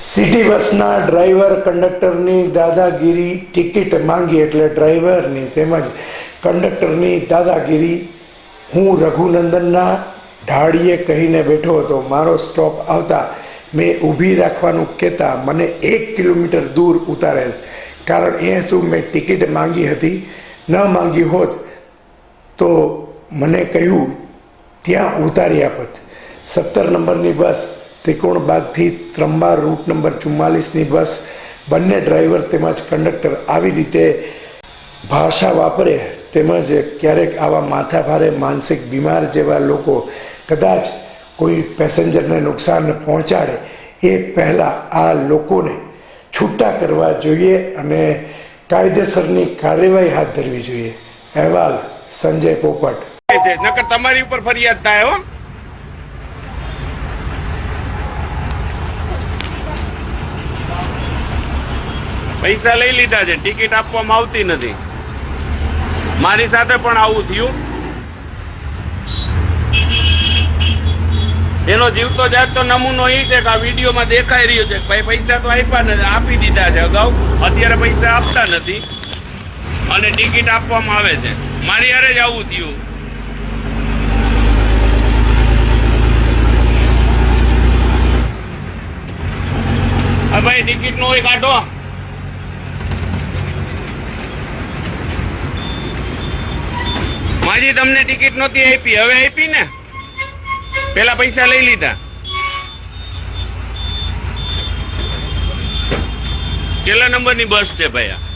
City બસના driver, કંડક્ટરની દાદાગીરી, ટિકિટ માંગી એટલે ડ્રાઈવરની તેમજ કંડક્ટરની દાદાગીરી. હું રઘુનંદનના ઢાળીએ કહીને બેઠો હતો, મારો સ્ટોપ આવતા મેં ઊભી રાખવાનું કહેતા મને એક કિલોમીટર દૂર ઉતારેલ. કારણ એ હતું મેં ટિકિટ માંગી હતી. ન માંગી હોત તો મને કહ્યું, ત્યાં ઉતારી આપત. સત્તર નંબરની બસ ત્રિકોણબાગથી ત્રંબા રૂટ નંબર ચુમ્માલીસની બસ બંને ડ્રાઈવર તેમજ કંડક્ટર આવી રીતે ભાષા વાપરે તેમજ ક્યારેક આવા માથાભારે માનસિક બીમાર જેવા લોકો કદાચ કોઈ પેસેન્જરને નુકસાન પહોંચાડે એ પહેલાં આ લોકોને છૂટા કરવા જોઈએ અને કાયદેસરની કાર્યવાહી હાથ ધરવી જોઈએ. અહેવાલ સંજય પોપટ. નકર તમારી ઉપર ફરિયાદ થાય હો. પૈસા લઈ લીધા છે, ટિકિટ આપવામાં આવતી નથી. મારી સાથે પણ આવું થયું. એનો જીવતો જાગતો નમૂનો એ છે કે આ વિડીયોમાં દેખાઈ રહ્યો છે ભાઈ પૈસા તો આપ્યા નથી, આપી દીધા છે અગાઉ. અત્યારે પૈસા આપતા નથી અને ટિકિટ આપવામાં આવે છે. મારી હારે જ આવું થયું. ભાઈ ટિકિટ નો કાઢો માજી તમને ટિકિટ નહોતી આપી, હવે આપી ને પેલા પૈસા લઈ લીધા કેટલા નંબરની બસ છે ભાઈ?